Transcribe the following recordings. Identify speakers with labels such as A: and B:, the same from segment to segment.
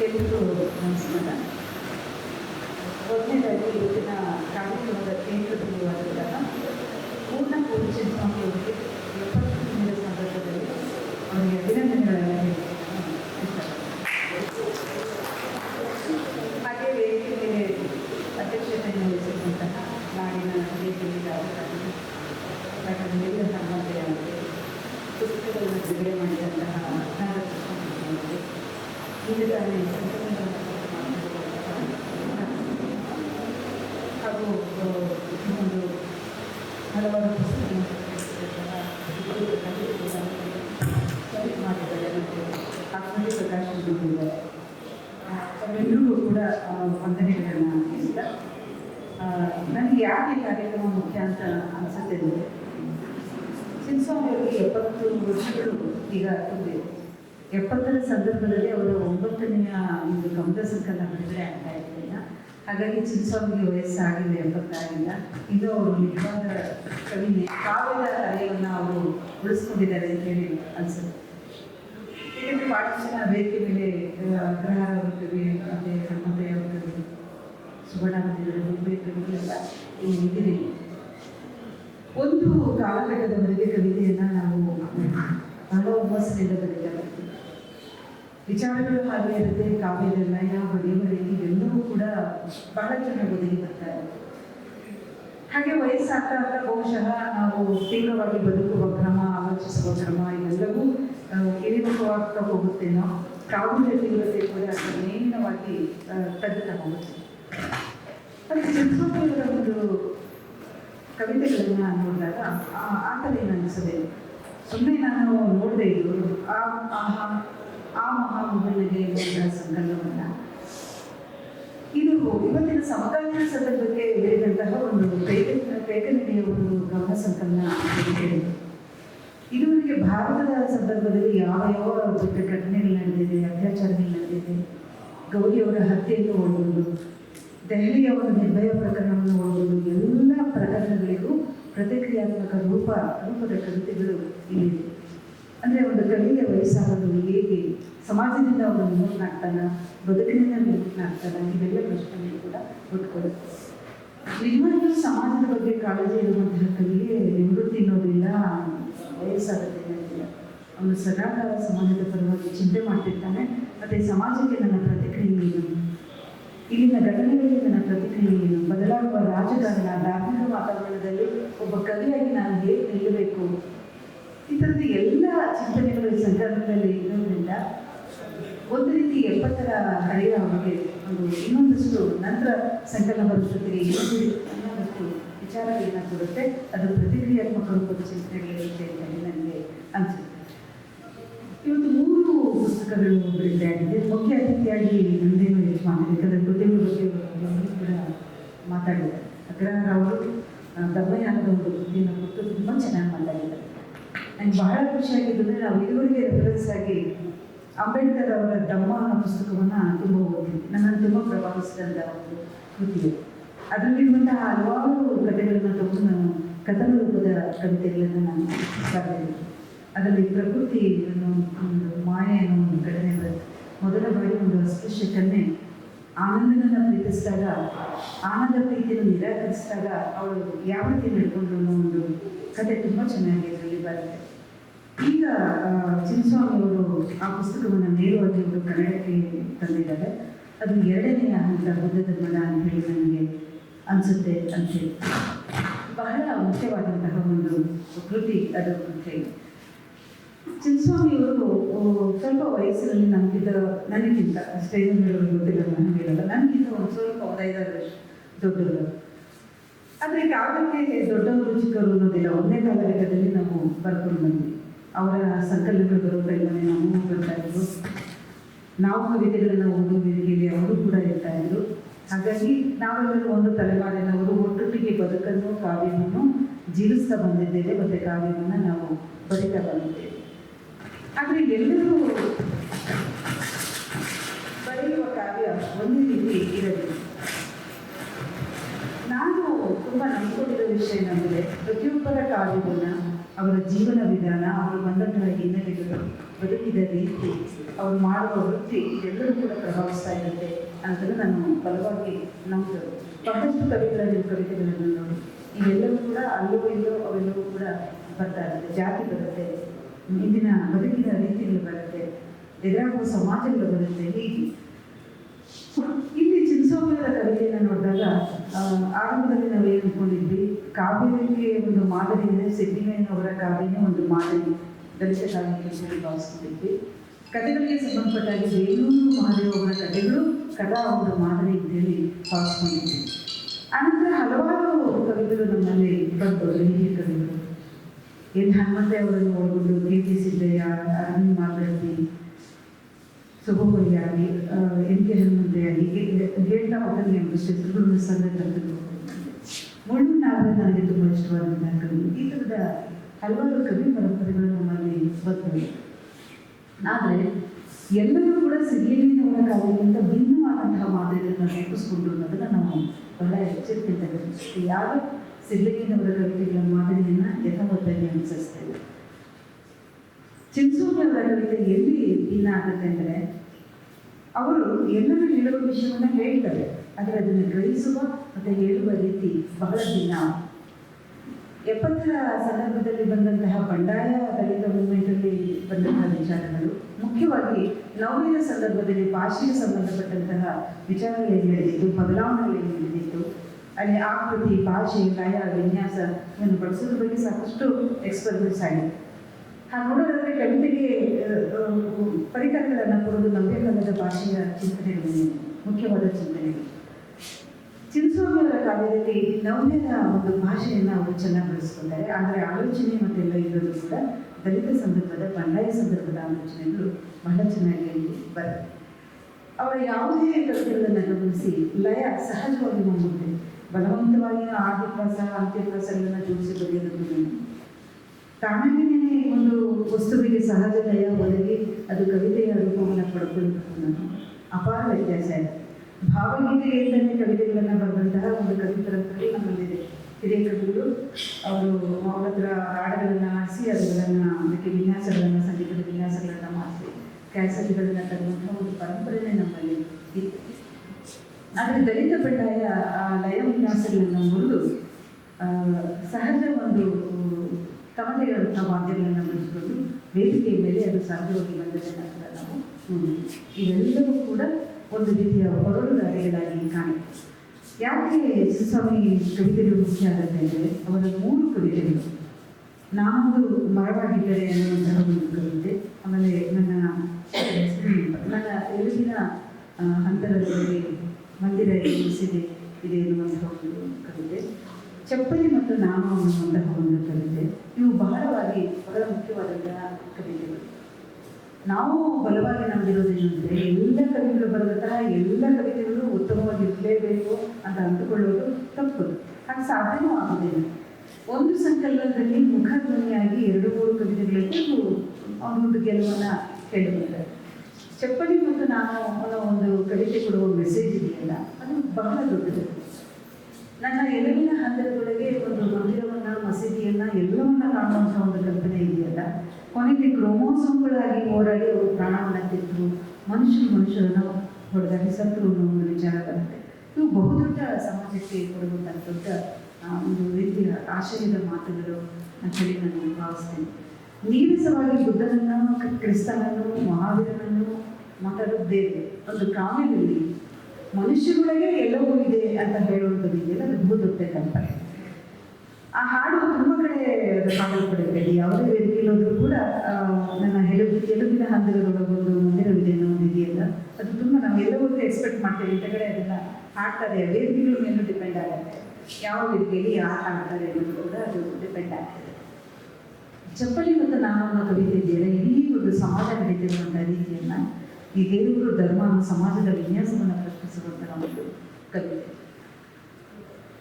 A: ಎಲ್ರಿಗೂ ನಮಸ್ಕಾರ ಮೊದಲನೇದಾಗಿ ಇವತ್ತಿನ ಕಾರ್ಯಕ್ರಮದ ಕೇಂದ್ರ ಬಿಂದುವಾದಂತಹ ಪೂರ್ಣ ಪೂರ್ಣ ಸ್ವಾಮಿ ಎಪ್ಪತ್ತು ದಿನದ ಸಂದರ್ಭದಲ್ಲಿ ಅವರಿಗೆ ಅಭಿನಂದನೆಗಳನ್ನು ಹೇಳಲಿಕ್ಕೆ ನಾನು ಇಷ್ಟಪಡ್ತೀನಿ. ಹಾಗೆ ವೇದಿಕೆ ಮೇಲೆ ಅಧ್ಯಕ್ಷತೆಯನ್ನು ವಹಿಸಿರುವಂತಹ ನಾಡಿನ ವೇದಿಕೆಯಲ್ಲಿ ರಾಜಕಾರಣಿ ಡಾಕ್ಟರ್ ವೀರೇಂದ್ರ ಹನುಮಂತಯ್ಯ ಅವರಿಗೆ ಪುಸ್ತಕಗಳನ್ನು ಬಿಡುಗಡೆ ಮಾಡಿದಂತಹ ನಾಗಕೃಷ್ಣ ಅವರಿಗೆ ಈಗ ತಾನೇ ಸಂಕಲನಗಳನ್ನು ಮಾಡಿರುವಂತಹ ಹಾಗೂ ಆ, ಇನ್ನೊಂದು ಹಲವಾರು ಪುಸ್ತಕಗಳನ್ನು ಮಾಡಿದ್ದಾರೆ ಮತ್ತು ಆತ್ಮೀಯ ಪ್ರಕಾಶ ಮಾಡಿದ್ದಾರೆ ಅವರೆಲ್ಲರಿಗೂ ಕೂಡ ಆ, ವಂದನೆಗಳನ್ನು ಹೇಳ್ತಾ ಆ, ನನಗೆ ಯಾಕೆ ಈ ಕಾರ್ಯಕ್ರಮ ಮುಖ್ಯ ಅಂತ ಅಂದರೆ ಅವರಿಗೆ ಎಪ್ಪತ್ತು ವರ್ಷಗಳು ಈಗ ತುಂಬಿದೆ ಎಪ್ಪತ್ತರ ಸಂದರ್ಭದಲ್ಲಿ ಅವರ ಒಂಬತ್ತನೆಯ ಒಂದು ಕಮಲ ಸಂಕಲನ ಬಿಡುಗಡೆ ಆಗ್ತಾ ಇರಲಿಲ್ಲ ಹಾಗಾಗಿ ಚಿನ್ಸ್ವಾಮಿಗೆ ವಯಸ್ಸಾಗಿಲ್ಲ ಎಪ್ಪತ್ತಾಗಿಲ್ಲ ಇದು ಅವರು ನಿಜವಾದ ಕವಿನೆ ಕಾವ್ಯದ ಕಲೆಯನ್ನು ಅವರು ಉಳಿಸ್ಕೊಂಡಿದ್ದಾರೆ ಅಂತ ಹೇಳಿ ಅನಿಸುತ್ತೆ. ಯಾಕಂದರೆ ಜನ ವೇದಿಕೆ ಮೇಲೆ ಅಗ್ರಹಾರ ಅವರು ಕವಿ ಮತ್ತು ಹನುಮಂತಯ್ಯ ಅವರು ಕವಿ ಸುವರ್ಣಮಂದಿರ ಗುಬ್ಬೆ ಕವಿಗಳೆಲ್ಲ ಇದ್ದೀರಿ ಒಂದು ಕಾಲಘಟ್ಟದವರೆಗೆ ಕವಿತೆಯನ್ನು ನಾವು ಬಹಳ ಹುಮ್ಮಸ್ಸಿನಿಂದ ಬರೀತಾ ಬರ್ತೀವಿ ವಿಚಾರಗಳು ಹಾಗೆ ಇರುತ್ತೆ, ಕಾವ್ಯದ ಲಯ ಬರೆಯುವ ರೀತಿ ಎಲ್ಲವೂ ಕೂಡ ಬಹಳ ಚೆನ್ನಾಗಿ ಒದಗಿ ಬರ್ತಾರೆ ಹಾಗೆ ವಯಸ್ಸಾಗ್ತಾ ಆಗ್ತಾ ಬಹುಶಃ ನಾವು ತೀವ್ರವಾಗಿ ಬದುಕುವ ಕ್ರಮ ಆಲೋಚಿಸುವ ಕ್ರಮ ಇವೆಲ್ಲವೂ ಇಳಿಮುಖವಾಗ್ತಾ ಹೋಗುತ್ತೇನೋ ಕಾವ್ಯದ ತೀವ್ರತೆ ಕೂಡ ಮೇನವಾಗಿ ತಗ್ಗುತ್ತಾ ಹೋಗುತ್ತೆ ಅದು ಚಿತ್ರಕಲೆಯವರ ಒಂದು ಕವಿತೆಗಳನ್ನ ನೋಡಿದಾಗ, ಆ- ಕಥೆ ಏನು ಸುಮ್ಮನೆ ನಾನು ನೋಡಿದೆ ಇದು ಆ ಆಹಾ ಆ ಎಂಬ ಸಂಕಲನವನ್ನು ಇದು ಇವತ್ತಿನ ಸಮಕಾಲೀನ ಸಂದರ್ಭಕ್ಕೆ ಹೇಳಿದಂತಹ ಒಂದು ಕೈಕ ಕೈಕನಿಗೆಯ ಒಂದು ಗಮನ ಸಂಕಲನ ಇದು ಇದುವರೆಗೆ ಭಾರತದ ಸಂದರ್ಭದಲ್ಲಿ ಯಾವ ಯಾವ ದೊಡ್ಡ ಘಟನೆಗಳು ನಡೆದಿದೆ, ಅತ್ಯಾಚಾರಗಳು ನಡೆದಿದೆ, ಗೌರಿಯವರ ಹತ್ಯೆಯನ್ನು ಓಡುವುದು ದೆಹಲಿಯ ಒಂದು ನಿರ್ಭಯ ಪ್ರಕರಣವನ್ನು ಒಳಗೊಂಡು ಎಲ್ಲ ಪ್ರಕರಣಗಳಿಗೂ ಪ್ರತಿಕ್ರಿಯಾತ್ಮಕ ರೂಪ, ರೂಪದ ಕವಿತೆಗಳು ಇಲ್ಲಿದೆ ಅಂದರೆ ಒಂದು ಕವಿಯ ವಯಸ್ಸಾಗೋದು ಹೇಗೆ? ಸಮಾಜದಿಂದ ಅವನು ವಿಮುಖನಾಗ್ತಾನ ಬದುಕಿನಿಂದ ವಿಮುಖನಾಗ್ತಾನ ಇವೆಲ್ಲ ಪ್ರಶ್ನೆಗಳು ಕೂಡ ಹುಟ್ಕೊಳ್ಳುತ್ತೆ ನಿಜವಾಗಿಯೂ ಸಮಾಜದ ಬಗ್ಗೆ ಕಾಳಜಿ ಇರುವಂತಹ ಕವಿಗೆ ನಿವೃತ್ತಿ ಅನ್ನೋದಿಲ್ಲ. ವಯಸ್ಸಾಗುತ್ತೆ ಅನ್ನೋದಿಲ್ಲ ಅವನು ಸದಾಕಾಲ ಸಮಾಜದ ಪರವಾಗಿ ಚಿಂತೆ ಮಾಡ್ತಿರ್ತಾನೆ. ಮತ್ತು ಸಮಾಜಕ್ಕೆ ನನ್ನ ಪ್ರತಿಕ್ರಿಯೆ ಏನು? ಇಲ್ಲಿನ ಘಟನೆಗಳಿಗೆ ನನ್ನ ಪ್ರತಿಕ್ರಿಯೆಯನ್ನು ಬದಲಾಗುವ ರಾಜಕಾರಣ ಧಾರ್ಮಿಕ ವಾತಾವರಣದಲ್ಲಿ ಒಬ್ಬ ಕವಿಯಾಗಿ ನಾನು ಹೇಗೆ ನಿಲ್ಲಬೇಕು. ಈ ಥರದ ಎಲ್ಲ ಚಿಂತನೆಗಳು ಈ ಸಂದರ್ಭದಲ್ಲಿ ಇರೋದ್ರಿಂದ ಒಂದು ರೀತಿ ಎಪ್ಪತ್ತರ ಹಳೆಯ ಅವರಿಗೆ ಒಂದು ಇನ್ನೊಂದಷ್ಟು ನಂತರ ಸಂಕಲನ ಬರುತ್ತದೆ ಇನ್ನೊಂದಷ್ಟು ವಿಚಾರಗಳನ್ನ ಕೊಡುತ್ತೆ. ಅದು ಪ್ರತಿಕ್ರಿಯಾತ್ಮಕ ರೂಪದ ಚಿಂತನೆಗಳಿರುತ್ತೆ ಅಂತ ನನಗೆ ಅನಿಸುತ್ತೆ. ಪುಸ್ತಕಗಳು ಆಗಿದೆ ಮುಖ್ಯ ಅತಿಥಿಯಾಗಿ ನಂದೇನು ಯಜಮಾನ್ ಯಾಕಂದರೆ ಕೃತಿಗಳ ಬಗ್ಗೆ ಕೂಡ ಮಾತಾಡಿದ್ದಾರೆ. ಅಗ್ರಹಾರ ಅವರು ಆ, ದಮ್ಮಯ್ಯನದ ಒಂದು ಕೃತಿಯನ್ನು ಕೊಟ್ಟು ತುಂಬ ಚೆನ್ನಾಗಿ ಮಾತಾಡಿದ್ದಾರೆ. ನಂಗೆ ಬಹಳ ಖುಷಿಯಾಗಿದ್ದು ನಾವು ಇದುವರೆಗೆ ರೆಫರೆನ್ಸ್ ಆಗಿ ಅಂಬೇಡ್ಕರ್ ಅವರ ದಮ್ಮ ಪುಸ್ತಕವನ್ನು ತುಂಬ ಓದಿದ್ದೆ ನನ್ನನ್ನು ತುಂಬ ಪ್ರಭಾವಿಸಿದಂಥ ಒಂದು ಕೃತಿ ಅದರಲ್ಲಿರುವಂತಹ ಹಲವಾರು ಕಥೆಗಳನ್ನು ತಗೊಂಡು ನಾನು ಕಥನ ರೂಪದ ಕವಿತೆಗಳನ್ನು ನಾನು ಬರೆದಿದ್ದೆ ಅದರಲ್ಲಿ ಪ್ರಕೃತಿ ಅನ್ನೋ ಒಂದು ಮಾಯೆ ಅನ್ನೋ ಒಂದು ಘಟನೆ ಬರುತ್ತೆ ಮೊದಲ ಬಾರಿ ಒಂದು ಅಸ್ಪೃಶ್ಯ ಕನ್ನೆ ಆನಂದನನ್ನ ಪ್ರೀತಿಸಿದಾಗ, ಆನಂದ ಪ್ರೀತಿಯನ್ನು ನಿರಾಕರಿಸಿದಾಗ ಅವಳು ಯಾವ ರೀತಿ ನಡ್ಕೊಂಡ್ರು ಅನ್ನೋ ಒಂದು ಕತೆ ತುಂಬ ಚೆನ್ನಾಗಿ ಅದರಲ್ಲಿ ಬರುತ್ತೆ. ಈಗ ಚಿನ್ನಸ್ವಾಮಿ ಅವರು ಆ ಪುಸ್ತಕವನ್ನು ನೇರವಾಗಿ ಅವರು ಕನ್ನಡಕ್ಕೆ ತಂದಿದ್ದಾರೆ. ಅದು ಎರಡನೇ ಹಂತ ಬುದ್ಧ ಧರ್ಮದ ಅಂತ ಹೇಳಿ ನನಗೆ ಅನಿಸುತ್ತೆ ಅಂತೇಳಿ ಬಹಳ ಮುಖ್ಯವಾದಂತಹ ಒಂದು ಕೃತಿ ಅದು ಅಂತ ಹೇಳಿ. ಚಿನ್ನಸ್ವಾಮಿಯವರು ಸ್ವಲ್ಪ ವಯಸ್ಸಿನಲ್ಲಿ ನಮಗಿಂತ ನನಗಿಂತ ಏನು ಹೇಳೋದು ಗೊತ್ತಿಲ್ಲ ನಾನು ನನಗಿಂತ ಒಂದು ಸ್ವಲ್ಪ ಒಂದು ಐದಾರು ವರ್ಷ ದೊಡ್ಡವರು. ಆದರೆ ಕಾವ್ಯಕ್ಕೆ ದೊಡ್ಡವರು ಚಿಕ್ಕವರು ಅನ್ನೋದಿಲ್ಲ, ಒಂದೇ ಕಾಲಘಟ್ಟದಲ್ಲಿ ನಾವು ಬರ್ಕೊಂಡು ಬಂದ್ವಿ. ಅವರ ಸಂಕಲನಗಳು ಬರೋ ಟೈಮಲ್ಲಿ ನಾವು ಬರ್ತಾ ಇದ್ರು ನಾವು ಕವಿತೆಗಳನ್ನು ಒಂದು ವೇದಿಕೆಯಲ್ಲಿ ಅವರು ಕೂಡ ಇರ್ತಾ ಇದ್ರು. ಹಾಗಾಗಿ ನಾವೆಲ್ಲರೂ ಒಂದು ತಲೆಮಾರಿನವರು ಒಟ್ಟೊಟ್ಟಿಗೆ ಬದುಕನ್ನು, ಕಾವ್ಯವನ್ನು ಜೀವಿಸ್ತಾ ಬಂದಿದ್ದೇವೆ, ಮತ್ತು ಕಾವ್ಯವನ್ನು ನಾವು ಬರಿತಾ ಬಂದಿದ್ದೇವೆ. ಆದರೆ ಎಲ್ಲರೂ ಬರೆಯುವ ಕಾವ್ಯ ಒಂದು ರೀತಿ ಇರಬೇಕು ನಾನು ತುಂಬ ನಂಬಿಕೊಂಡಿರೋ ವಿಷಯ ಏನಂದರೆ, ಪ್ರತಿಯೊಬ್ಬರ ಕಾವ್ಯವನ್ನು ಅವರ ಜೀವನ ವಿಧಾನ, ಅವರು ಬಂದಂತಹ ಹಿನ್ನೆಲೆಗಳು ಬದುಕಿದ ರೀತಿ ಅವರು ಮಾಡುವ ವೃತ್ತಿ ಎಲ್ಲರೂ ಕೂಡ ಪ್ರಭಾವಿಸ್ತಾ ಇರುತ್ತೆ ಅಂತ ನಾನು ಬಲವಾಗಿ ನಂಬಿದ್ರು ಬಹಳಷ್ಟು ಕವಿಗಳಲ್ಲಿ ಕವಿತೆಗಳನ್ನು ನೋಡಿ, ಇವೆಲ್ಲವೂ ಕೂಡ ಅಲ್ಲೋ ಇಲ್ಲೋ ಅವೆಲ್ಲವೂ ಕೂಡ ಬರ್ತಾ ಇರುತ್ತೆ, ಜಾತಿ ಬರುತ್ತೆ. ಇಂದಿನ ಬದುಕಿನ ರೀತಿಗಳು ಬರುತ್ತೆ. ಎದುರಾಗುವ ಸಮಾಜಗಳು ಬರುತ್ತೆ ಹೀಗೆ ಇಲ್ಲಿ ಚಿನ್ಸೋಮದ ಕವಿತೆಯನ್ನು ನೋಡಿದಾಗ ಆರಂಭದಲ್ಲಿ ನಾವು ಏನು ಅನ್ಕೊಂಡಿದ್ವಿ? ಕಾವ್ಯಕ್ಕೆ ಒಂದು ಮಾದರಿ ಇದೆ ಅವರ ಕಾವ್ಯನೇ ಒಂದು ಮಾದರಿ. ದಲಿತ ಕಾವ್ಯಕ್ಕೆ ಹೇಳಿ ಕಥೆಗಳಿಗೆ ಸಂಬಂಧಪಟ್ಟಾಗಿ ಬೇಲೂರು ಮಹಾದೇವ ಅವರ ಕಥೆಗಳು ಕಥಾ ಒಂದು ಮಾದರಿ ಅಂತೇಳಿ ಭಾವಿಸ್ಕೊಂಡಿದ್ವಿ. ಆನಂತರ ಹಲವಾರು ಕವಿಗಳು ನಮ್ಮಲ್ಲಿ ಬಂದವರು ಹಿರಿಯ ಕವಿಗಳು. ಎನ್ ಹನುಮಂತೆ ಅವರನ್ನು ಒಳಗೊಂಡು ಕೀರ್ತಿ ಸಿದ್ದಯ್ಯ ಅರವಿಂದ್ ಮಾತಾಡಿ ಸುಭೋಗರಿಯಾಗಿ ಎನ್ ಕೆ ಹನುಮಂತೆಯಾಗಿ ಹೇಳ್ತಾ ಹೋಗಲಿ ಎಂಬ ಚಿತ್ರಗಳು ತಂದು ಮುಳ್ಳು ನಾವೇ ನನಗೆ ತುಂಬ ಇಷ್ಟವಾದಂತಹ ಕವಿ ಈ ಥರದ ಹಲವಾರು ಕವಿ ಪರಂಪರೆಗಳು ನಮ್ಮಲ್ಲಿ ಬರ್ತವೆ. ಆದರೆ, ಎಲ್ಲರೂ ಕೂಡ ಸಿದ್ಲಿಂಗನವರ ಕಾವ್ಯಕ್ಕಿಂತ ಭಿನ್ನವಾದಂತಹ ಮಾದರಿಗಳನ್ನು ರೂಪಿಸ್ಕೊಂಡು ಅನ್ನೋದನ್ನು ನಾವು ಬಹಳ ಎಚ್ಚರಿಕೆ ಗಮನಿಸ್ತೀವಿ. ಯಾರು ಸಿದ್ಲಿಂಗನವರ ಕವಿತೆಗಳ ಮಾದರಿಯನ್ನು ಯಥಾವತ್ತಾಗಿ ಅನುಸರಿಸ್ತೇವೆ. ಚಿನ್ಸೂರಿ ಅವರ ಕವಿತೆ ಎಲ್ಲಿ ಭಿನ್ನ ಆಗುತ್ತೆ ಅಂದರೆ, ಅವರು ಎಲ್ಲರೂ ಹೇಳುವ ವಿಷಯವನ್ನು ಹೇಳ್ತಾರೆ, ಆದರೆ ಅದನ್ನು ಗ್ರಹಿಸುವ ಮತ್ತು ಹೇಳುವ ರೀತಿ ಬಹಳ ಭಿನ್ನ. ಎಪ್ಪತ್ತರ ಸಂದರ್ಭದಲ್ಲಿ ಬಂದಂತಹ ಬಂಡಾಯ ದಲಿತ ಮೂಮೆಂಟಲ್ಲಿ ಬಂದಂತಹ ವಿಚಾರಗಳು, ಮುಖ್ಯವಾಗಿ ನವೀನ ಸಂದರ್ಭದಲ್ಲಿ ಭಾಷೆಗೆ ಸಂಬಂಧಪಟ್ಟಂತಹ ವಿಚಾರಗಳೇನು ನಡೆದಿತ್ತು ಬದಲಾವಣೆಗಳೇನು ನಡೆದಿತ್ತು ಅಲ್ಲಿ ಆಕೃತಿ, ಭಾಷೆ ಲಯ ವಿನ್ಯಾಸ ಇವನ್ನು ಬಳಸೋದ್ರ ಬಗ್ಗೆ ಸಾಕಷ್ಟು ಎಕ್ಸ್ಪೆರಿಮೆಂಟ್ಸ್ ಆಗಿದೆ. ಹಾಗೆ ನೋಡೋದಾದ್ರೆ ಕವಿತೆಗೆ ಪರಿಕರಗಳನ್ನು ಕೊಡೋದು ನವ್ಯಕಾಲದ ಭಾಷೆಯ ಚಿಂತನೆಗಳು, ಮುಖ್ಯವಾದ ಚಿಂತನೆಗಳು. ಚಿನ್ಸೋಮಿಯವರ ಕಾವ್ಯದಲ್ಲಿ ನವ್ಯದ ಒಂದು ಭಾಷೆಯನ್ನು ಅವರು ಚೆನ್ನಾಗಿ ಬಳಸ್ಕೊತಾರೆ ಆದರೆ ಆಲೋಚನೆ ಮತ್ತೆಲ್ಲ ಇರೋದು ಕೂಡ ದಲಿತ ಸಂದರ್ಭದ, ಬಂಡಾಯ ಸಂದರ್ಭದ ಆಲೋಚನೆಗಳು ಬಹಳ ಚೆನ್ನಾಗಿ ಬರುತ್ತೆ. ಅವರ ಯಾವುದೇ ಕವಿತೆಗಳನ್ನು ಗಮನಿಸಿ, ಲಯ ಸಹಜವಾಗಿ ಮುಂದೆ ಬಲವಂತವಾಗಿ ಆದಿಪ್ರಾಸ ಅಂತ್ಯಪ್ರಾಸಗಳನ್ನು ಜೋಡಿಸಿ ಬರೆಯೋದನ್ನು ತಾನಾಗಿನೇ ಒಂದು ವಸ್ತುವಿಗೆ ಸಹಜ ಲಯ ಒದಗಿ ಅದು ಕವಿತೆಯ ರೂಪವನ್ನು ಪಡ್ಕೊಳ್ಳೋದಕ್ಕೂ ಅಪಾರ ವ್ಯತ್ಯಾಸ ಇದೆ. ಭಾವಗೀತೆಯಿಂದಲೇ ಕವಿತೆಗಳನ್ನು ಬರೆದಂತಹ ಒಂದು ಕವಿ ಪರಂಪರೆ ನಮ್ಮಲ್ಲಿದೆ. ಹಿರಿಯ ಕವಿಗಳು ಅವರು ಅವರ ಹತ್ರ ಹಾಡುಗಳನ್ನು ಆಡಿಸಿ ಅವುಗಳನ್ನು, ಅದಕ್ಕೆ ವಿನ್ಯಾಸಗಳನ್ನು, ಸಂಗೀತದ ವಿನ್ಯಾಸಗಳನ್ನು ಮಾಡಿಸಿ, ಕ್ಯಾಸೆಟ್ಗಳನ್ನು ತರುವಂತಹ ಒಂದು ಪರಂಪರೆನೇ ನಮ್ಮಲ್ಲಿ ಇತ್ತು ಆದರೆ ದಲಿತ ಪಟ್ಟಾಯ ಆ ಲಯ ವಿನ್ಯಾಸಗಳನ್ನು ಮುರಿದು ಸಹಜ ಒಂದು ತಮ್ಮದೇ ಆದಂಥ ವಾದ್ಯಗಳನ್ನು ಬಳಸಿಕೊಂಡು ವೇದಿಕೆಯ ಮೇಲೆ ಅದು ಸಾಧ್ಯವಾಗಿ ಬಂದದನ್ನು ಕೂಡ ನಾವು ಇವೆಲ್ಲವೂ ಕೂಡ ಒಂದು ರೀತಿಯ ಹೊರಡುಗಾರಿಗಳಾಗಿ ಕಾಣುತ್ತೆ. ಯಾಕೆ ಸ್ವಾಮಿ ಕವಿತೆಗಳು ಮುಖ್ಯ ಆಗುತ್ತೆ ಅಂದರೆ, ಅವರ ಮೂರು ಕವಿತೆಗಳು, ನಾನೊಂದು ಮರವಾಗಿದ್ದರೆ ಅನ್ನುವಂತಹ ಒಂದು ಕವಿತೆ, ಆಮೇಲೆ ನನ್ನ ನನ್ನ ಎದುರಿನ ಅಂತರದಲ್ಲಿ ಮಂದಿರ ಎನಿಸಿದೆ ಇದೆ ಎನ್ನುವಂತಹ ಒಂದು ಕವಿತೆ ಚಪ್ಪಲಿ ಮತ್ತು ನಾಮ ಅನ್ನುವಂತಹ ಒಂದು ಕವಿತೆ ಇವು ಬಹಳವಾಗಿ ಬಹಳ ಮುಖ್ಯವಾದಂತಹ ಕವಿತೆಗಳು. ನಾವು ಬಲವಾಗಿ ನಂಬಿರೋದೇನೆಂದರೆ ಎಲ್ಲ ಕವಿಗಳು ಬರುವಂತಹ ಎಲ್ಲ ಕವಿತೆಗಳು ಉತ್ತಮವಾಗಿರಲೇಬೇಕು ಅಂತ ಅಂದುಕೊಳ್ಳೋದು ತಪ್ಪು. ಹಾಗೆ ಸಾಧ್ಯವೂ ಆಗುದಿಲ್ಲ ಒಂದು ಸಂಕಲನದಲ್ಲಿ ಮುಖಧ್ವನಿಯಾಗಿ ಎರಡು, ಮೂರು ಕವಿತೆಗಳಿಗೂ ಒಂದು ಗೆಲುವನ್ನು ಹೇಳುತ್ತಾರೆ ಚಪ್ಪಲಿ ಮತ್ತು ನಾನು ಅನ್ನೋ ಒಂದು ಕವಿತೆ ಕೊಡುವ ಮೆಸೇಜ್ ಇದೆಯಲ್ಲ ಅದು ಬಹಳ ದೊಡ್ಡದು. ನನ್ನ ಎಲುವಿನ ಹಂತದೊಳಗೆ ಒಂದು ಮಂದಿರವನ್ನ, ಮಸೀದಿಯನ್ನ, ಎಲ್ಲವನ್ನ ಕಾಣುವಂಥ ಒಂದು ಕಲ್ಪನೆ ಇದೆಯಲ್ಲ. ಕೊನೆಗೆ ಕ್ರೋಮೋಸೋಮ್ಗಳಾಗಿ ಹೋರಾಡಿ ಅವರು ಪ್ರಾಣವನ್ನ ತೆಗೆದು ಮನುಷ್ಯ ಮನುಷ್ಯರನ್ನ ಹೊಡೆದಾಗಿ ಸತ್ರು ಅನ್ನೋ ಒಂದು ವಿಚಾರ ಬರುತ್ತೆ ಇವು ಬಹುದೊಡ್ಡ ಸಮಾಜಕ್ಕೆ ಕೊಡುವಂಥ ದೊಡ್ಡ ಒಂದು ರೀತಿಯ ಆಶಯದ ಮಾತುಗಳು ಅಂತ ಹೇಳಿ ನಾನು ಭಾವಿಸ್ತೇನೆ. ನೀರಸವಾಗಿ ಬುದ್ಧನನ್ನು, ಕ್ರಿಸ್ತನನ್ನು, ಮಹಾವೀರನನ್ನು ಮಾತಾಡೋದು ಬೇರೆ ಒಂದು ಕಾವ್ಯದಲ್ಲಿ ಮನುಷ್ಯರೊಳಗೆ ಎಲ್ಲವೂ ಇದೆ ಅಂತ ಹೇಳುವಂಥದ್ದು ಇದೆಯಲ್ಲ, ಅದು ದೊಡ್ಡ ಕಲ್ಪನೆ. ಆ ಹಾಡು ತುಂಬ ಕಡೆ ಕಾಣಲ್ಪಡುತ್ತೆ. ಯಾವುದೇ ವ್ಯಕ್ತಿ ಹೋದ್ರೂ ಕೂಡ ನನ್ನ ಎಲುಬು ಎಲುಬಿನ ಹಂದಿರದೊಳಗೊಂದು ಮಂದಿರವಿದೆ ಇದೆಯಲ್ಲ ಅದು ತುಂಬ ನಾವು ಎಲ್ಲವೂ ಎಕ್ಸ್ಪೆಕ್ಟ್ ಮಾಡ್ತೇವೆ. ಇಂಥ ಕಡೆ ಅದನ್ನು ಹಾಡ್ತಾರೆ. ವೇದಿಕೆಗಳ ಮೇಲೂ ಡಿಪೆಂಡ್ ಆಗುತ್ತೆ. ಯಾವ ವೇದಿಕೆಯಲ್ಲಿ ಯಾರು ಹಾಡ್ತಾರೆ ಅನ್ನೋದು ಕೂಡ ಅದು ಡಿಪೆಂಡ್ ಆಗ್ತದೆ. ಚಪ್ಪಲಿ ಮತ್ತು ನಾನು ಅನ್ನೋ ಕವಿತೆ ಇದೆಯಲ್ಲ ಇಡೀ ಒಂದು ಸಮಾಜ ನಡೀತಿರುವಂಥ ರೀತಿಯನ್ನು ಈ ದೇವರು ಧರ್ಮ ಸಮಾಜದ ವಿನ್ಯಾಸವನ್ನು ಪ್ರಶ್ನಿಸುವಂತಹ ನಾವು ಕವಿತೆ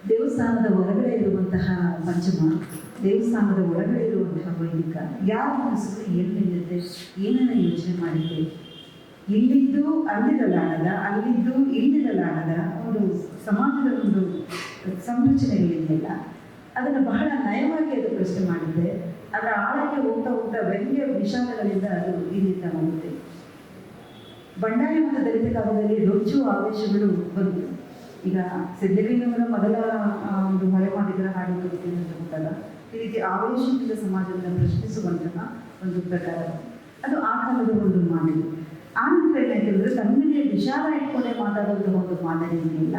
A: ದೇವಸ್ಥಾನದ ಒಳಗಡೆ ಇರುವಂತಹ ಪಂಚಮ, ದೇವಸ್ಥಾನದ ಒಳಗಡೆ ಇರುವಂತಹ ವೈದಿಕ, ಯಾವ ಮನಸ್ಸು ಏನು ನಿಲ್ಲುತ್ತೆ ಏನನ್ನ ಯೋಚನೆ ಮಾಡಿದೆ ಇಲ್ಲಿದ್ದು ಅಲ್ಲಿರಲಾಗದ, ಅಲ್ಲಿದ್ದು ಇಲ್ಲಿರಲಾಗದ ಒಂದು ಸಮಾಜದ ಒಂದು ಸಂರಚನೆಗಳಿದೆಯಲ್ಲ ಅದನ್ನು ಬಹಳ ನಯವಾಗಿ ಅದು ಪ್ರಶ್ನೆ ಮಾಡಿದೆ ಅದರ ಆಳಕ್ಕೆ ಹೋಗ್ತಾ ಹೋಗ್ತಾ ವ್ಯಂಗ್ಯ ವಿಷಾದಗಳಿಂದ ಅದು ಇಲ್ಲಿಂದ ಹೋಗುತ್ತೆ ಬಂಡಾಯ ಮತ್ತು ದಲಿತ ಕಾವ್ಯದಲ್ಲಿ ರೊಚ್ಚು ಆವೇಶಗಳು ಬಂದು. ಈಗ ಸಿದ್ಧಲಿಂಗವರ ಮೊದಲ ಒಂದು ಹೊರೆ ಮಾಡಿದರ ಹಾಡು ಗೊತ್ತಲ್ಲ? ಈ ರೀತಿ ಆವೇಶದಿಂದ ಸಮಾಜವನ್ನು ಪ್ರಶ್ನಿಸುವಂತಹ ಒಂದು ಪ್ರಕಾರ ಅದು. ಆ ಕಾಲದ ಒಂದು ಮಾದರಿ. ಆ ನಂತರ ಏನಾಯ್ತಂದ್ರೆ ತನ್ನಲ್ಲಿ ವಿಷಾದ ಇಟ್ಕೊಂಡೇ ಮಾತಾಡುವಂತಹ ಒಂದು ಮಾದರಿ ಏನಿಲ್ಲ.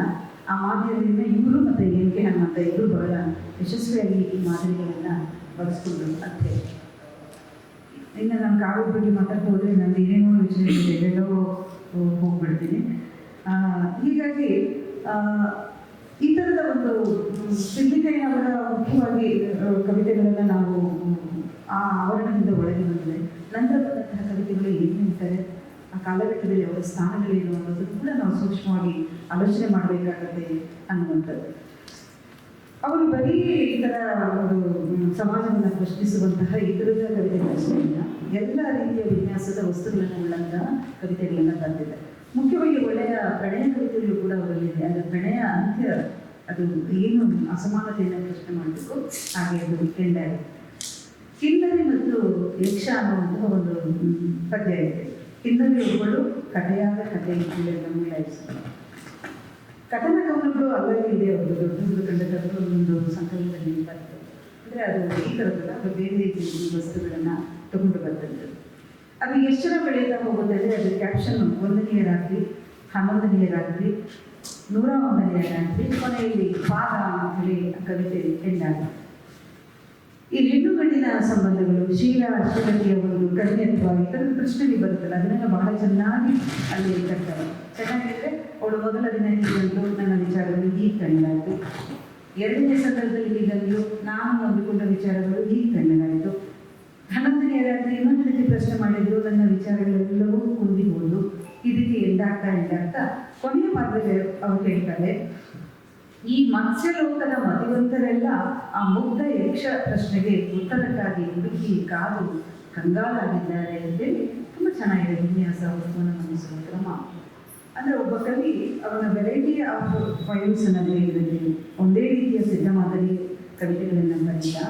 A: ಆ ಮಾದರಿಯಿಂದ ಇವರು ಮತ್ತು ಎನ್ ಕೆ ಹನುಮಂತ ಇವರು ಬಹಳ ಯಶಸ್ವಿಯಾಗಿ ಈ ಮಾದರಿಗಳನ್ನು ಬಳಸ್ಕೊಂಡು ಅಂತ ಹೇಳಿ. ಇನ್ನು ನಾನು ಕಾಗದ ಬಗ್ಗೆ ಮಾತಾಡ್ತಾ ಹೋದರೆ ನಾನು ಏನೇನೋ ಯೋಚನೆ ಎಲ್ಲೋ ಹೋಗ್ಬಿಡ್ತೀನಿ. ಹೀಗಾಗಿ ಈ ಥರದ ಒಂದು ಸಿದ್ಲಿಕಯ್ಯನವರ ಮುಖ್ಯವಾಗಿ ಕವಿತೆಗಳನ್ನು ನಾವು, ಆ ಆವರಣದಿಂದ ಒಳಗೆ ಬಂದಿದೆ ನಂತರ ಬಂದಂತಹ ಕವಿತೆಗಳು ಏನು ಆ ಕಾಲಘಟ್ಟದಲ್ಲಿ ಅವರ ಸ್ಥಾನಗಳೇನು ಅನ್ನೋದನ್ನು ಕೂಡ ನಾವು ಸೂಕ್ಷ್ಮವಾಗಿ ಆಲೋಚನೆ ಮಾಡಬೇಕಾಗತ್ತೆ ಅನ್ನುವಂಥದ್ದು. ಅವರು ಬರೀ ಈ ಥರ ಒಂದು ಸಮಾಜವನ್ನು ಪ್ರಶ್ನಿಸುವಂತಹ ಈ ಥರದ ಕವಿತೆಗಳಷ್ಟೇ ಇಲ್ಲ ಎಲ್ಲ ರೀತಿಯ ವಿನ್ಯಾಸದ ವಸ್ತುಗಳನ್ನು ಉಳ್ಳಂತಹ ಕವಿತೆಗಳನ್ನು ಬರೆದಿದ್ದಾರೆ. ಮುಖ್ಯವಾಗಿ ಒಳ್ಳೆಯ ಪ್ರಣಯ ಕವಿತೆಗಳು ಕೂಡ ಅವರಲ್ಲಿದೆ ಅಂದರೆ ಪ್ರಣಯ ಅಂತ್ಯ, ಅದು ಏನು ಅಸಮಾನತೆಯನ್ನು ಪ್ರಶ್ನೆ ಮಾಡಬೇಕು, ಹಾಗೆ ಅದು ಕೆಂಡಾಗಿದೆ ಕಿನ್ನರಿ ಮತ್ತು ಯಕ್ಷ ಅನ್ನುವಂತಹ ಒಂದು ಪದ್ಯ ಇದೆ. ಕಿನ್ನರಿ ಒಬ್ಬಳು ಕಥೆಯಾದ ಕಥೆ ಮೇಳೈಸಿದರು ಕಥನ ಕವನಗಳು ಅಲ್ಲಲ್ಲಿ ಇದೆ ಅವರು ದೊಡ್ಡ ಕಂಡ ಖಂಡಕಗಳು ಒಂದು ಸಂಕಲನದಲ್ಲಿ ಬರ್ತದೆ. ಅಂದರೆ ಅದು ಈ ಥರದ್ದಲ್ಲ ಅದು ಬೇರೆ ರೀತಿಯ ವಸ್ತುಗಳನ್ನು ತಗೊಂಡು ಬರ್ತದೆ. ಅದು ಎಷ್ಟು ಜನ ಹೋಗುತ್ತೆ ಅಂದರೆ ಅದು ಕ್ಯಾಪ್ಷನ್ ಒಂದನೆಯ ರಾತ್ರಿ, ಹನ್ನೊಂದನೆಯ ರಾತ್ರಿ, ನೂರ ಒಂದನೆಯ ರಾತ್ರಿ, ಕೊನೆಯಲ್ಲಿ ಪಾದ ಅಂತ ಹೇಳಿ ಕವಿತೆ ಎಂದಾಗ ಈ ಹೆಣ್ಣು ಗಂಡಿನ ಸಂಬಂಧಗಳು, ಶೀಲ ಶ್ರೀಮತಿಯ ಒಂದು ಕಡಿಮೆ ಅಥವಾ ಇದೊಂದು ಪ್ರಶ್ನೆಗೆ ಬರುತ್ತಲ್ಲ ಅದನ್ನೆಲ್ಲ ಬಹಳ ಚೆನ್ನಾಗಿ ಅಲ್ಲಿ ಕಟ್ತಾರೆ ಚೆನ್ನಾಗಿದ್ರೆ ಅವಳು ಮೊದಲ ದಿನ ಹೀಗಂದು ನನ್ನ ವಿಚಾರಗಳು ಹೀಗೆ ಕಣ್ಣಾಯಿತು ಎರಡನೇ ಸಂದರ್ಭದಲ್ಲಿ ಹೀಗಂದು ನಾನು ಅಂದುಕೊಂಡ ವಿಚಾರಗಳು ಹೀಗೆ ಕಣ್ಣಾಯಿತು ಹನ್ನೊಂದನೇ ರಾತ್ರಿ ಇನ್ನೊಂದು ರೀತಿ ಪ್ರಶ್ನೆ ಮಾಡಿದ್ರು ನನ್ನ ವಿಚಾರಗಳೆಲ್ಲವೂ ಕುಂದಿಬಹುದು ಹೋದು ಈ ರೀತಿ ಎಂದಾಗ್ತಾ ಎಂದಾಗ್ತಾ ಕೊನೆಯ ಪಾತ್ರದಲ್ಲಿ ಅವ್ರು ಹೇಳ್ತಾರೆ ಈ ಮತ್ಸ್ಯಲೋಕದ ಮತಿವಂತರೆಲ್ಲ ಆ ಮುಗ್ಧ ಯಕ್ಷ ಪ್ರಶ್ನೆಗೆ ಉತ್ತರಕ್ಕಾಗಿ ಹುಡುಕಿ ಕಾದು ಕಂಗಾಲಾಗಿದ್ದಾರೆ ಅಂತೇಳಿ ತುಂಬ ಚೆನ್ನಾಗಿದೆ ವಿನ್ಯಾಸ ಗಮನಿಸುವ ಕ್ರಮ. ಅಂದ್ರೆ ಒಬ್ಬ ಕವಿ ಅವನ ವೆರೈಟಿ ಆಫ್ ಫೈಲ್ಸ್ ಇರಲಿ ಒಂದೇ ರೀತಿಯ ಸಿದ್ಧ ಮಾದರಿ ಕವಿತೆಗಳನ್ನು ಬರೆದ.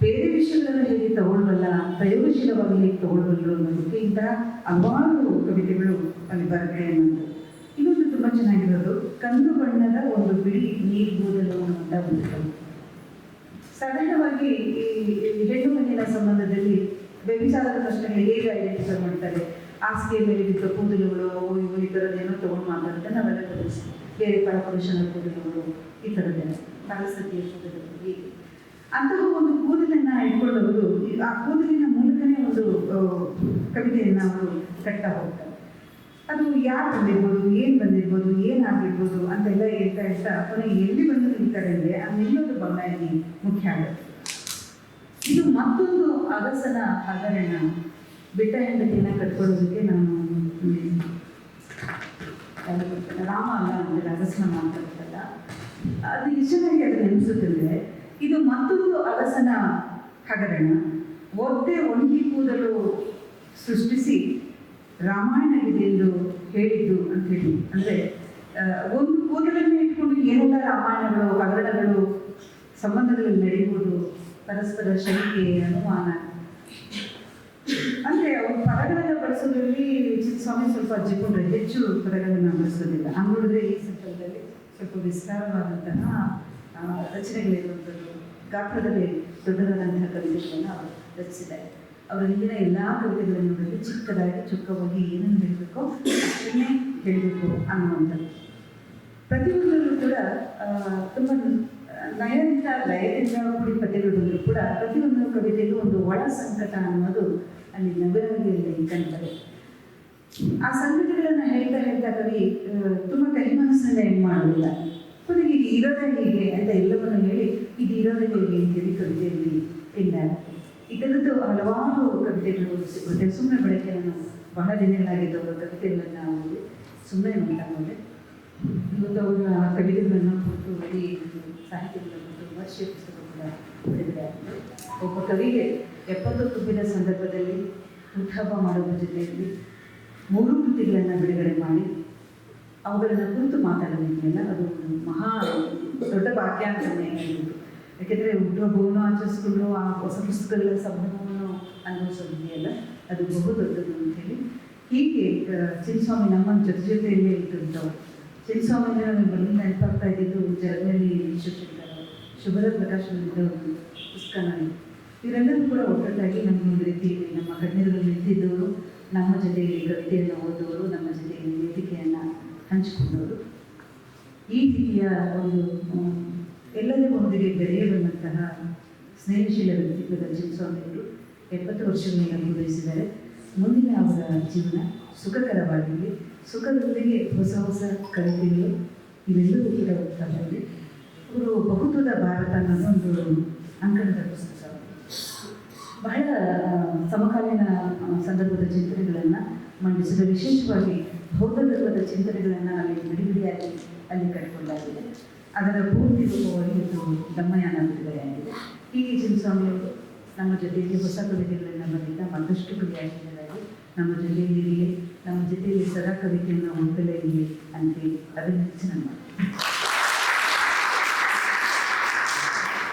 A: ಬೇರೆ ವಿಷಯಗಳನ್ನು ಹೇಗೆ ತಗೊಳ್ಬಲ್ಲ ಪ್ರಯೋಗಶೀಲವಾಗಿ ಹೇಗೆ ತಗೊಳ್ಬಲ್ಲರು ಅನ್ನೋದಕ್ಕೆ ಇಂತಹ ಹಲವಾರು ಕವಿತೆಗಳು ಅಲ್ಲಿ ಬರುತ್ತೆ ಅನ್ನೋದು. ಚೆನ್ನಾಗಿರೋದು. ಕಂದು ಬಣ್ಣದ ಒಂದು ಬಿಳಿ ನೀರು ಕೂದಲು ಅಂತ ಒಂದು ಸಾಧಾರಣವಾಗಿ ಈ ಹೆಣ್ಣು ಮಣ್ಣಿನ ಸಂಬಂಧದಲ್ಲಿ ವ್ಯಭಿಚಾರದ ಪ್ರಶ್ನೆಗಳು ಹೇಗೆ ಐಡೆಂಟಿಫೈ ಮಾಡ್ತಾರೆ? ಹಾಸಿಗೆ ಮೇಲೆ ಬಿದ್ದ ಕೂದಲುಗಳು, ಅವು ಇವು ಈ ಥರದ್ದೇನೋ ತಗೊಂಡು ಮಾತಾಡುತ್ತೆ ನಾವೆಲ್ಲ ತೋರಿಸ್ತೀವಿ ಬೇರೆ ಪರಪುರುಷನ ಕೂದಲುಗಳು ಈ ಥರದ್ದೇನೋ ಸರಸ್ವತಿಯ ಕೂದಲುಗಳು ಅಂತಹ ಒಂದು ಕೂದಲನ್ನು ಈ- ಆ ಕೂದಲಿನ ಮೂಲಕನೇ ಒಂದು ಕವಿತೆಯನ್ನು ಅವರು ಕಟ್ತಾ ಹೋಗ್ತಾರೆ. ಅದು ಯಾರು ಬಂದಿರ್ಬೋದು, ಏನು ಬಂದಿರ್ಬೋದು ಏನಾಗಿರ್ಬೋದು ಅಂತೆಲ್ಲ ಹೇಳ್ತಾ ಹೇಳ್ತಾ ಕೊನೆ ಎಲ್ಲಿ ಬಂದು ನಿಲ್ತಾರೆ ಅಂದರೆ ಅದು ಇನ್ನೊಂದು ಬಂಗ ಇಲ್ಲಿ ಮುಖ್ಯ ಆಗುತ್ತೆ ಇದು ಮತ್ತೊಂದು ಅಗಸನ ಹಗರಣ. ಬಿಟ್ಟ ಹೆಂಡತಿಯನ್ನ ಕಟ್ಕೊಳ್ಳೋದಕ್ಕೆ ನಾನು ರಾಮ ಅಲ್ಲ ಅಗಸನ ಮಾತಾಡ್ತಲ್ಲ ಅದು ಎಷ್ಟು ಚೆನ್ನಾಗಿ ಅದು ನೆನೆಸುತ್ತಂದ್ರೆ ಇದು ಮತ್ತೊಂದು ಅಗಸನ ಹಗರಣ. ಒದ್ದೆ ಒಣಗಿ ಕೂದಲು ಸೃಷ್ಟಿಸಿ ರಾಮಾಯಣವಿದೆ ಎಂದು ಹೇಳಿದ್ದು ಅಂತ ಹೇಳಿ. ಅಂದರೆ ಒಂದು ಕೂದಲನ್ನೇ ಇಟ್ಕೊಂಡು ಏನೆಲ್ಲ ರಾಮಾಯಣಗಳು, ಹಗರಣಗಳು, ಸಂಬಂಧಗಳು ನಡೆಯುವುದು, ಪರಸ್ಪರ ಶಂಕೆ, ಅನುಮಾನ. ಅಂದರೆ, ಅವರು ಪದಗಳನ್ನು ಬಳಸೋದ್ರಲ್ಲಿ ಸ್ವಾಮಿ ಸ್ವಲ್ಪ ಅಜ್ಜಿಕೊಂಡ್ರೆ ಹೆಚ್ಚು ಪದಗಳನ್ನು ಬಳಸೋದಿಲ್ಲ. ನೋಡಿದ್ರೆ ಈ ಸಂದರ್ಭದಲ್ಲಿ ಸ್ವಲ್ಪ ವಿಸ್ತಾರವಾದಂತಹ ರಚನೆಗಳಿರುವಂಥದ್ದು, ಗಾತ್ರದಲ್ಲಿ ದೊಡ್ಡದಾದಂತಹ ಕವಿತೆಗಳನ್ನು ಅವರು ರಚಿಸಿದ್ದಾರೆ. ಅವರ ಹಿಂದಿನ ಎಲ್ಲ ಕವಿತೆಗಳನ್ನು ನೋಡಿದ್ರೆ ಚಿಕ್ಕದಾಗಿ ಚಿಕ್ಕವಾಗಿ ಏನನ್ನು ಹೇಳಬೇಕು ಅಷ್ಟನ್ನೇ ಹೇಳಬೇಕು ಅನ್ನುವಂಥದ್ದು. ಪ್ರತಿಯೊಂದರಲ್ಲೂ ಕೂಡ ತುಂಬ ನಯದಿಂದ ಲಯದಿಂದ ಕೂಡಿ ಪದ್ಯಗಳು ಬಂದರೂ ಕೂಡ ಪ್ರತಿಯೊಂದು ಕವಿತೆಯಲ್ಲೂ ಒಂದು ಒಳ ಸಂಕಟ ಅನ್ನೋದು ಅಲ್ಲಿ ನಗರದಲ್ಲಿ ಕಾಣ್ತದೆ ಆ ಸಂಗತಿಗಳನ್ನು ಹೇಳ್ತಾ ಹೇಳ್ತಾ ಕವಿ ತುಂಬ ಕಹಿ ಮನಸ್ಸನ್ನ ಏನು ಮಾಡೋದಿಲ್ಲ. ಕೊನೆಗೆ ಇದು ಹೇಗೆ ಅಂತ ಎಲ್ಲವನ್ನು ಹೇಳಿ, ಇದು ಇರೋದೇ ಹೇಗೆ? ಅಂತೇಳಿ ಕವಿತೆಯಲ್ಲಿ ಎಂದಾಗ ಇದರದ್ದು ಹಲವಾರು ಕವಿತೆಗಳು ಸಿಗುತ್ತೆ. ಸುಮ್ಮನೆ ಬಳಕೆ ನಾನು ಬಹಳ ದಿನಗಳಾಗಿದ್ದವರು ಕವಿತೆಗಳನ್ನು ಓದಿ ಸುಮ್ಮನೆ ಹೋದೆ ಇವತ್ತು ಅವರ ಕವಿತೆಗಳನ್ನು ಕುರಿತು ಇಡೀ ಸಾಹಿತ್ಯಗಳನ್ನು ಕೊಟ್ಟು ವಿಮರ್ಶೆ ಪುಸ್ತಕ ಕೂಡ ಆಗಿದೆ ಒಬ್ಬ ಕವಿಗೆ ಎಪ್ಪತ್ತು ತುಂಬಿದ ಸಂದರ್ಭದಲ್ಲಿ ಹುಟ್ಟಹಬ್ಬ ಮಾಡೋದ್ರ ಜೊತೆಯಲ್ಲಿ ಮೂರು ಕೃತಿಗಳನ್ನು ಬಿಡುಗಡೆ ಮಾಡಿ ಅವುಗಳನ್ನು ಕುರಿತು ಮಾತಾಡೋದಿದೆಯಲ್ಲ ಅದು ಮಹಾ ದೊಡ್ಡ ಭಾಗ್ಯ ಅಂತಲೇ ಹೇಳ್ಬೋದು. ಯಾಕೆಂದರೆ ಹುಟ್ಟುಹಬ್ಬವನ್ನು ಆಚರಿಸ್ಕೊಂಡು ಆ ಹೊಸ ಪುಸ್ತಕಗಳ ಸಂಭ್ರಮವನ್ನು ಅನುಭವಿಸೋದಿದೆಯಲ್ಲ? ಅದು ಬಹು ದೊಡ್ಡದು ಅಂತೇಳಿ ಹೀಗೆ ಶ್ರೀ ಚಿನ್ನಸ್ವಾಮಿ ನಮ್ಮ ಜೊತೆ ಜೊತೆಯಲ್ಲೇ ಇದ್ದಂಥವ್ರು ಚಿನ್ನಸ್ವಾಮಿ ನಮಗೆ ಬಂದು ನೆನಪಾಗ್ತಾ ಇದ್ದಿದ್ದು ಜಗದಲ್ಲಿ ಶಿವಶಂಕರ್ ಶುಭದ ಪ್ರಕಾಶ ಒಂದು ಪುಸ್ತಕ ನನಗೆ ಇವರೆಲ್ಲರೂ ಕೂಡ ಒಟ್ಟೊಟ್ಟಾಗಿ ನಮ್ಮ ಒಂದು ರೀತಿಯಲ್ಲಿ ನಮ್ಮ ಕಣ್ಣೀರಲ್ಲಿ ನಿಂತಿದ್ದವರು ನಮ್ಮ ಜೊತೆಯಲ್ಲಿ ಕವಿತೆಯನ್ನು ಓದೋರು ನಮ್ಮ ಜೊತೆಯಲ್ಲಿ ವೇದಿಕೆಯನ್ನು ಹಂಚಿಕೊಂಡವರು. ಈ ರೀತಿಯ ಒಂದು ಹ್ಮ್, ಎಲ್ಲದರೊಂದಿಗೆ ಬೆರೆಯಬಲ್ಲಂತಹ ಸ್ನೇಹಶೀಲ ವ್ಯಕ್ತಿತ್ವದ ಚಿನ್ನಸ್ವಾಮಿಯವರು ಎಪ್ಪತ್ತು ವರ್ಷಗಳನ್ನು ಪೂರೈಸಿದ್ದಾರೆ ಮುಂದಿನ ಅವರ ಜೀವನ ಸುಖಕರವಾಗಿರಲಿ. ಸುಖದೊಂದಿಗೆ ಹೊಸ ಹೊಸ ಕಲಿಕೆಗಳು ಇವೆಲ್ಲವೂ ಕೂಡ ಹೋಗ್ತಾ ಬಂದಿದೆ. ಅವರು ಬಹುತ್ವದ ಭಾರತ ಅನ್ನೋ ಒಂದು ಅಂಕಣದ ಪುಸ್ತಕ. ಬಹಳ ಸಮಕಾಲೀನ ಸಂದರ್ಭದ ಚಿಂತನೆಗಳನ್ನು ಮಂಡಿಸಿದ, ವಿಶೇಷವಾಗಿ ಬೌದ್ಧ ಧರ್ಮದ ಚಿಂತನೆಗಳನ್ನು ಅಲ್ಲಿ ಬಿಡಿ ಬಿಡಿಯಾಗಿ ಅಲ್ಲಿ ಕಟ್ಟಿಕೊಳ್ಳಲಾಗಿದೆ ಅದರ ಪೂರ್ತಿ ರೂಪವಾಗಿ ಇದು ದಮ್ಮಯಾನ ಬಿಡುಗಡೆಯಾಗಿದೆ ಹೀಗೆ ಚಿನ್ನಸ್ವಾಮಿಯವರು ನಮ್ಮ ಜೊತೆಯಲ್ಲಿ ಹೊಸ ಕವಿತೆಗಳನ್ನು ಬರೆದ ಮತ್ತಷ್ಟು ಕ್ರಿಯಾಶೀಲರಾಗಿ ನಮ್ಮ ಜೊತೆಯಲ್ಲಿ ಇರಲಿ ನಮ್ಮ ಜೊತೆಯಲ್ಲಿ ಸದಾ ಕವಿತೆಯನ್ನು ಹೊಂದಲೇ ಇರಲಿ ಅಂತೇಳಿ ಅಭಿನಂದಿಸಿ ನಮ್ಮ